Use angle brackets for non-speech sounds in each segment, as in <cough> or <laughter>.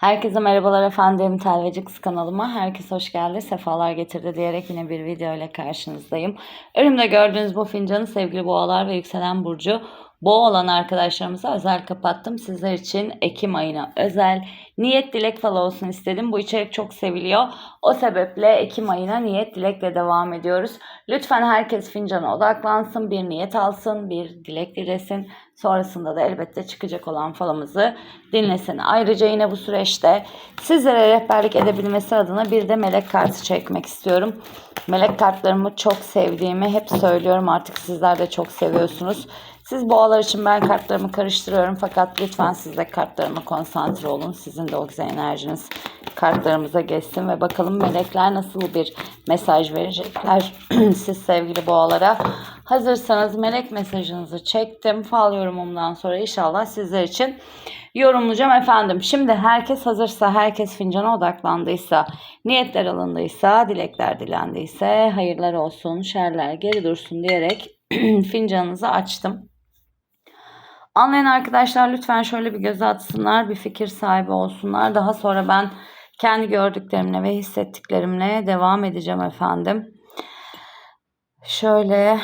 Herkese merhabalar efendim. Telveci Kız kanalıma herkes hoş geldi. Sefalar getirdi diyerek yine bir video ile karşınızdayım. Önümde gördüğünüz bu fincanı sevgili boğalar ve yükselen burcu boğa olan arkadaşlarımıza özel kapattım. Sizler için Ekim ayına özel niyet dilek falı olsun istedim. Bu içerik çok seviliyor. O sebeple Ekim ayına niyet dilekle devam ediyoruz. Lütfen herkes fincana odaklansın, bir niyet alsın, bir dilek dilesin. Sonrasında da elbette çıkacak olan falımızı dinlesin. Ayrıca yine bu süreçte sizlere rehberlik edebilmesi adına bir de melek kartı çekmek istiyorum. Melek kartlarımı çok sevdiğimi hep söylüyorum. Artık sizler de çok seviyorsunuz. Siz boğalar için ben kartlarımı karıştırıyorum fakat lütfen siz de kartlarıma konsantre olun. Sizin de o güzel enerjiniz kartlarımıza geçsin ve bakalım melekler nasıl bir mesaj verecekler <clears throat> siz sevgili boğalara. Hazırsanız melek mesajınızı çektim. Fal yorumumdan sonra inşallah sizler için yorumlayacağım efendim. Şimdi herkes hazırsa, herkes fincana odaklandıysa, niyetler alındıysa, dilekler dilendiyse hayırlar olsun, şerler geri dursun diyerek <clears throat> fincanınızı açtım. Anlayan arkadaşlar lütfen şöyle bir göz atsınlar, bir fikir sahibi olsunlar. Daha sonra ben kendi gördüklerimle ve hissettiklerimle devam edeceğim efendim. Şöyle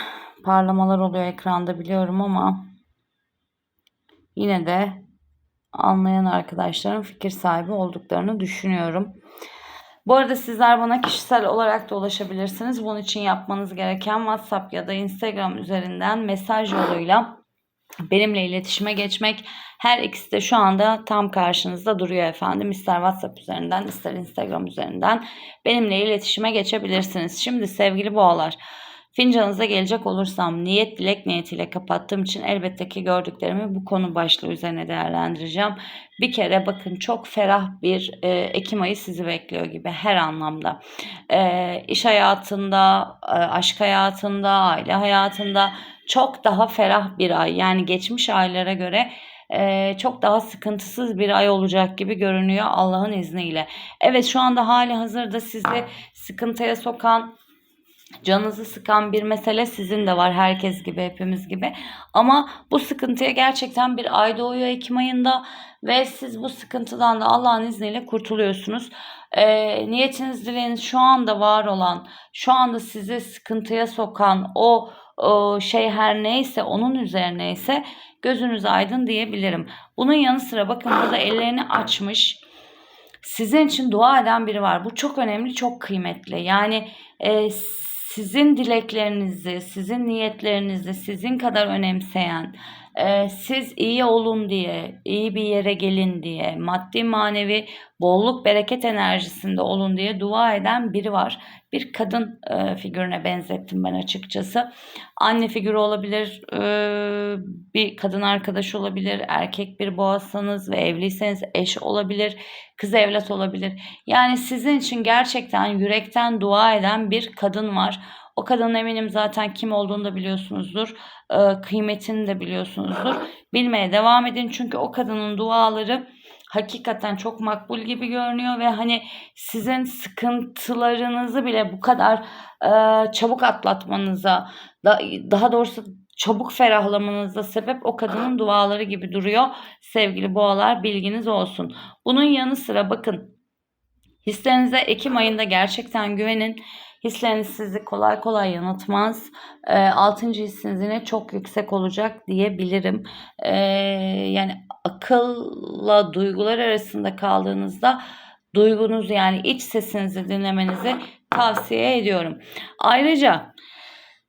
parlamalar oluyor ekranda biliyorum ama yine de anlayan arkadaşların fikir sahibi olduklarını düşünüyorum. Bu arada sizler bana kişisel olarak da ulaşabilirsiniz. Bunun için yapmanız gereken WhatsApp ya da Instagram üzerinden mesaj yoluyla benimle iletişime geçmek. Her ikisi de şu anda tam karşınızda duruyor efendim. İster WhatsApp üzerinden ister Instagram üzerinden benimle iletişime geçebilirsiniz. Şimdi sevgili boğalar fincanınıza gelecek olursam niyet dilek niyetiyle kapattığım için elbette ki gördüklerimi bu konu başlığı üzerine değerlendireceğim. Bir kere bakın çok ferah bir e, Ekim ayı sizi bekliyor gibi her anlamda. E, iş hayatında, e, aşk hayatında, aile hayatında çok daha ferah bir ay. Yani geçmiş aylara göre e, çok daha sıkıntısız bir ay olacak gibi görünüyor Allah'ın izniyle. Evet şu anda hali hazırda sizi sıkıntıya sokan canınızı sıkan bir mesele sizin de var herkes gibi hepimiz gibi. Ama bu sıkıntıya gerçekten bir ay doğuyor Ekim ayında ve siz bu sıkıntıdan da Allah'ın izniyle kurtuluyorsunuz. E, niyetiniz dileğiniz şu anda var olan, şu anda sizi sıkıntıya sokan o şey her neyse onun üzerine ise gözünüz aydın diyebilirim. Bunun yanı sıra bakın burada ellerini açmış. Sizin için dua eden biri var. Bu çok önemli, çok kıymetli. Yani e, sizin dileklerinizi, sizin niyetlerinizi sizin kadar önemseyen, e, siz iyi olun diye, iyi bir yere gelin diye, maddi manevi bolluk bereket enerjisinde olun diye dua eden biri var. Bir kadın e, figürüne benzettim ben açıkçası. Anne figürü olabilir, e, bir kadın arkadaş olabilir, erkek bir boğazsanız ve evliyseniz eş olabilir, kız evlat olabilir. Yani sizin için gerçekten yürekten dua eden bir kadın var. O kadının eminim zaten kim olduğunu da biliyorsunuzdur. E, kıymetini de biliyorsunuzdur. <laughs> Bilmeye devam edin çünkü o kadının duaları hakikaten çok makbul gibi görünüyor ve hani sizin sıkıntılarınızı bile bu kadar e, çabuk atlatmanıza da, daha doğrusu çabuk ferahlamanıza sebep o kadının <laughs> duaları gibi duruyor. Sevgili boğalar bilginiz olsun. Bunun yanı sıra bakın hislerinize Ekim ayında gerçekten güvenin. Hisleriniz sizi kolay kolay yanıltmaz. E, altıncı hissiniz yine çok yüksek olacak diyebilirim. E, yani akılla duygular arasında kaldığınızda duygunuz yani iç sesinizi dinlemenizi tavsiye ediyorum. Ayrıca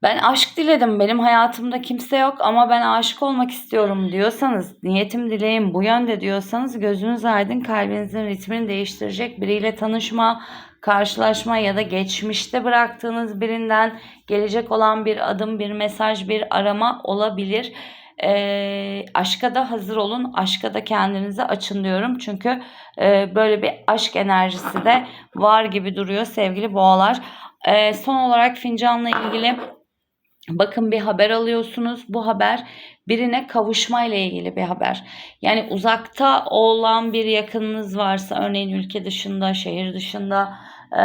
ben aşk diledim. Benim hayatımda kimse yok ama ben aşık olmak istiyorum diyorsanız, niyetim dileğim bu yönde diyorsanız gözünüz aydın kalbinizin ritmini değiştirecek biriyle tanışma, karşılaşma ya da geçmişte bıraktığınız birinden gelecek olan bir adım, bir mesaj, bir arama olabilir. E, aşka da hazır olun. Aşka da kendinizi açın diyorum. Çünkü e, böyle bir aşk enerjisi de var gibi duruyor sevgili boğalar. E, son olarak fincanla ilgili bakın bir haber alıyorsunuz. Bu haber birine kavuşma ile ilgili bir haber. Yani uzakta olan bir yakınınız varsa örneğin ülke dışında, şehir dışında ee,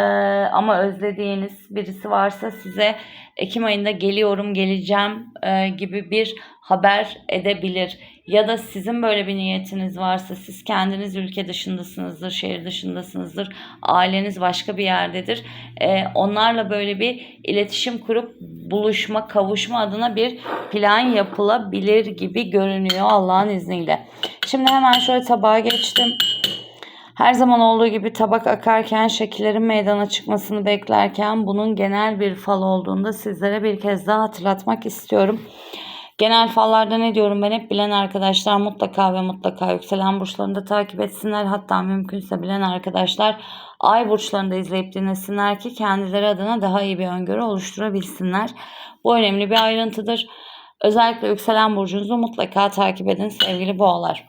ama özlediğiniz birisi varsa size Ekim ayında geliyorum, geleceğim e, gibi bir haber edebilir. ya da sizin böyle bir niyetiniz varsa siz kendiniz ülke dışındasınızdır, şehir dışındasınızdır, aileniz başka bir yerdedir. Ee, onlarla böyle bir iletişim kurup buluşma, kavuşma adına bir plan yapılabilir gibi görünüyor Allah'ın izniyle. Şimdi hemen şöyle tabağa geçtim. Her zaman olduğu gibi tabak akarken şekillerin meydana çıkmasını beklerken bunun genel bir fal olduğunda sizlere bir kez daha hatırlatmak istiyorum. Genel fallarda ne diyorum ben hep bilen arkadaşlar mutlaka ve mutlaka yükselen burçlarını da takip etsinler. Hatta mümkünse bilen arkadaşlar ay burçlarını da izleyip dinlesinler ki kendileri adına daha iyi bir öngörü oluşturabilsinler. Bu önemli bir ayrıntıdır. Özellikle yükselen burcunuzu mutlaka takip edin sevgili boğalar.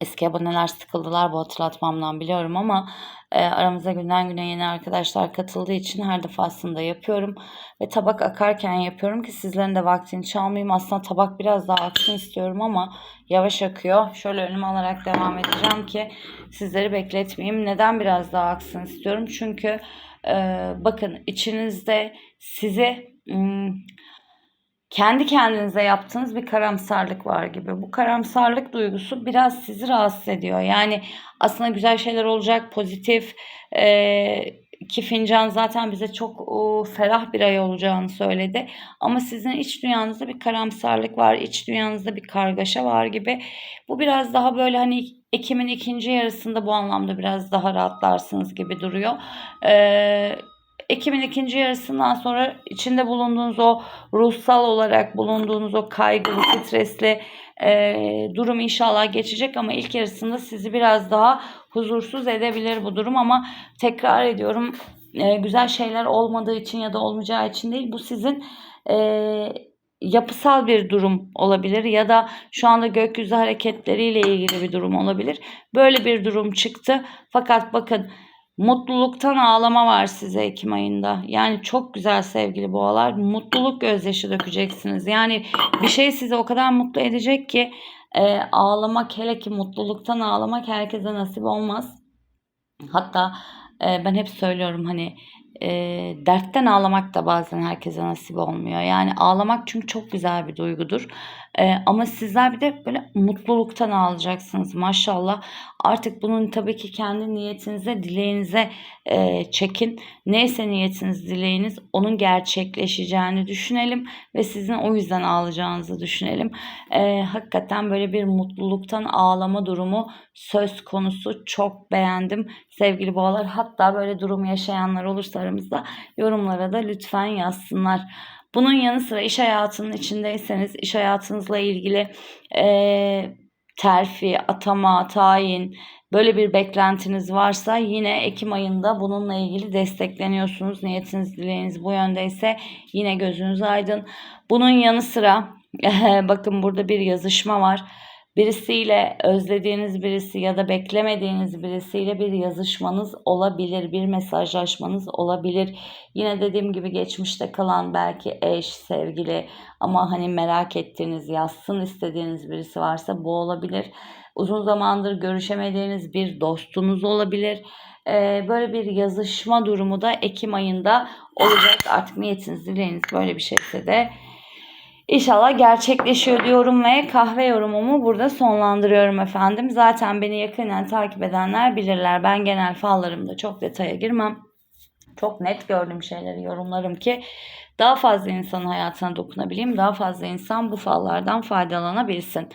Eski aboneler sıkıldılar bu hatırlatmamdan biliyorum ama e, aramıza günden güne yeni arkadaşlar katıldığı için her defasında yapıyorum. Ve tabak akarken yapıyorum ki sizlerin de vaktini çalmayayım. Aslında tabak biraz daha aksın istiyorum ama yavaş akıyor. Şöyle önüme alarak devam edeceğim ki sizleri bekletmeyeyim. Neden biraz daha aksın istiyorum? Çünkü e, bakın içinizde sizi... Hmm, kendi kendinize yaptığınız bir karamsarlık var gibi. Bu karamsarlık duygusu biraz sizi rahatsız ediyor. Yani aslında güzel şeyler olacak, pozitif. Ee, ki fincan zaten bize çok o, ferah bir ay olacağını söyledi. Ama sizin iç dünyanızda bir karamsarlık var, iç dünyanızda bir kargaşa var gibi. Bu biraz daha böyle hani Ekim'in ikinci yarısında bu anlamda biraz daha rahatlarsınız gibi duruyor. Ee, Ekim'in ikinci yarısından sonra içinde bulunduğunuz o ruhsal olarak bulunduğunuz o kaygılı, <laughs> stresli e, durum inşallah geçecek ama ilk yarısında sizi biraz daha huzursuz edebilir bu durum ama tekrar ediyorum e, güzel şeyler olmadığı için ya da olmayacağı için değil bu sizin e, yapısal bir durum olabilir ya da şu anda gökyüzü hareketleriyle ilgili bir durum olabilir. Böyle bir durum çıktı fakat bakın Mutluluktan ağlama var size Ekim ayında. Yani çok güzel sevgili boğalar. Mutluluk gözyaşı dökeceksiniz. Yani bir şey sizi o kadar mutlu edecek ki e, ağlamak hele ki mutluluktan ağlamak herkese nasip olmaz. Hatta e, ben hep söylüyorum hani e, dertten ağlamak da bazen herkese nasip olmuyor. Yani ağlamak çünkü çok güzel bir duygudur. E, ama sizler bir de böyle mutluluktan ağlayacaksınız maşallah. Artık bunun tabii ki kendi niyetinize, dileğinize e, çekin. Neyse niyetiniz, dileğiniz onun gerçekleşeceğini düşünelim ve sizin o yüzden ağlayacağınızı düşünelim. E, hakikaten böyle bir mutluluktan ağlama durumu söz konusu. Çok beğendim sevgili boğalar. Hatta böyle durum yaşayanlar olursa aramızda yorumlara da lütfen yazsınlar. Bunun yanı sıra iş hayatının içindeyseniz iş hayatınızla ilgili e, terfi, atama, tayin böyle bir beklentiniz varsa yine Ekim ayında bununla ilgili destekleniyorsunuz. Niyetiniz, dileğiniz bu yöndeyse yine gözünüz aydın. Bunun yanı sıra <laughs> bakın burada bir yazışma var birisiyle özlediğiniz birisi ya da beklemediğiniz birisiyle bir yazışmanız olabilir, bir mesajlaşmanız olabilir. Yine dediğim gibi geçmişte kalan belki eş, sevgili ama hani merak ettiğiniz, yazsın istediğiniz birisi varsa bu olabilir. Uzun zamandır görüşemediğiniz bir dostunuz olabilir. Böyle bir yazışma durumu da Ekim ayında olacak. Artık niyetiniz, dileğiniz böyle bir şeyse de İnşallah gerçekleşiyor diyorum ve kahve yorumumu burada sonlandırıyorum efendim. Zaten beni yakından takip edenler bilirler. Ben genel fallarımda çok detaya girmem. Çok net gördüğüm şeyleri yorumlarım ki daha fazla insanın hayatına dokunabileyim. Daha fazla insan bu fallardan faydalanabilsin.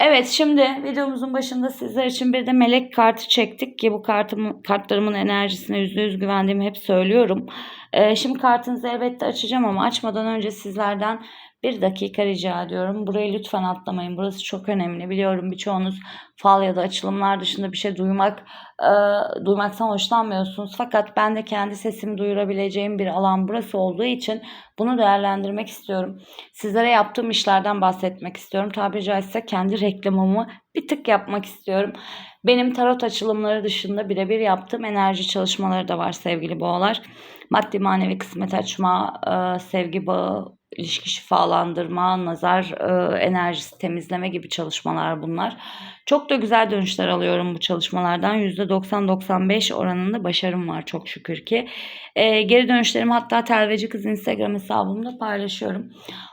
Evet şimdi videomuzun başında sizler için bir de melek kartı çektik ki bu kartımın, kartlarımın enerjisine %100 güvendiğimi hep söylüyorum. Ee, şimdi kartınızı elbette açacağım ama açmadan önce sizlerden bir dakika rica ediyorum. Burayı lütfen atlamayın. Burası çok önemli. Biliyorum birçoğunuz fal ya da açılımlar dışında bir şey duymak e, duymaktan hoşlanmıyorsunuz. Fakat ben de kendi sesimi duyurabileceğim bir alan burası olduğu için bunu değerlendirmek istiyorum. Sizlere yaptığım işlerden bahsetmek istiyorum. Tabiri caizse kendi reklamımı bir tık yapmak istiyorum. Benim tarot açılımları dışında birebir yaptığım enerji çalışmaları da var sevgili boğalar. Maddi manevi kısmet açma, e, sevgi bağı, ilişki şifalandırma, nazar e, enerjisi temizleme gibi çalışmalar bunlar. Çok da güzel dönüşler alıyorum bu çalışmalardan. %90-95 oranında başarım var çok şükür ki. E, geri dönüşlerimi hatta Telveci Kız Instagram hesabımda paylaşıyorum.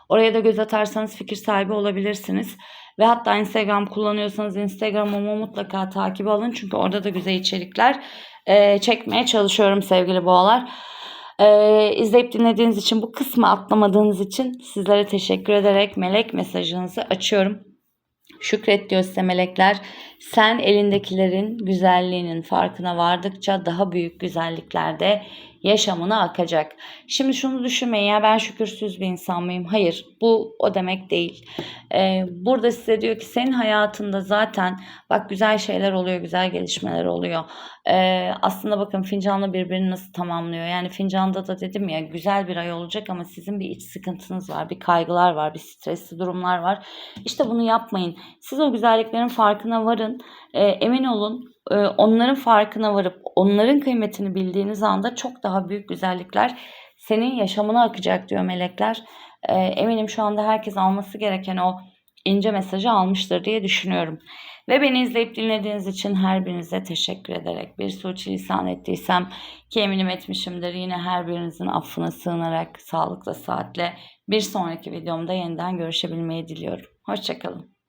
Oraya da göz atarsanız fikir sahibi olabilirsiniz. Ve hatta Instagram kullanıyorsanız Instagram'ımı mutlaka takip alın. Çünkü orada da güzel içerikler e, çekmeye çalışıyorum sevgili boğalar. E, izleyip dinlediğiniz için bu kısmı atlamadığınız için sizlere teşekkür ederek melek mesajınızı açıyorum. Şükret diyor size melekler. Sen elindekilerin güzelliğinin farkına vardıkça daha büyük güzelliklerde yaşamına akacak. Şimdi şunu düşünmeyin ya ben şükürsüz bir insan mıyım? Hayır bu o demek değil. Ee, burada size diyor ki senin hayatında zaten bak güzel şeyler oluyor, güzel gelişmeler oluyor. Ee, aslında bakın fincanla birbirini nasıl tamamlıyor. Yani fincanda da dedim ya güzel bir ay olacak ama sizin bir iç sıkıntınız var, bir kaygılar var, bir stresli durumlar var. İşte bunu yapmayın. Siz o güzelliklerin farkına varın. Ee, emin olun e, onların farkına varıp onların kıymetini bildiğiniz anda çok daha büyük güzellikler senin yaşamına akacak diyor melekler. Ee, eminim şu anda herkes alması gereken o ince mesajı almıştır diye düşünüyorum. Ve beni izleyip dinlediğiniz için her birinize teşekkür ederek bir suçilisan ettiysem ki eminim etmişimdir. Yine her birinizin affına sığınarak sağlıkla saatle bir sonraki videomda yeniden görüşebilmeyi diliyorum. Hoşçakalın.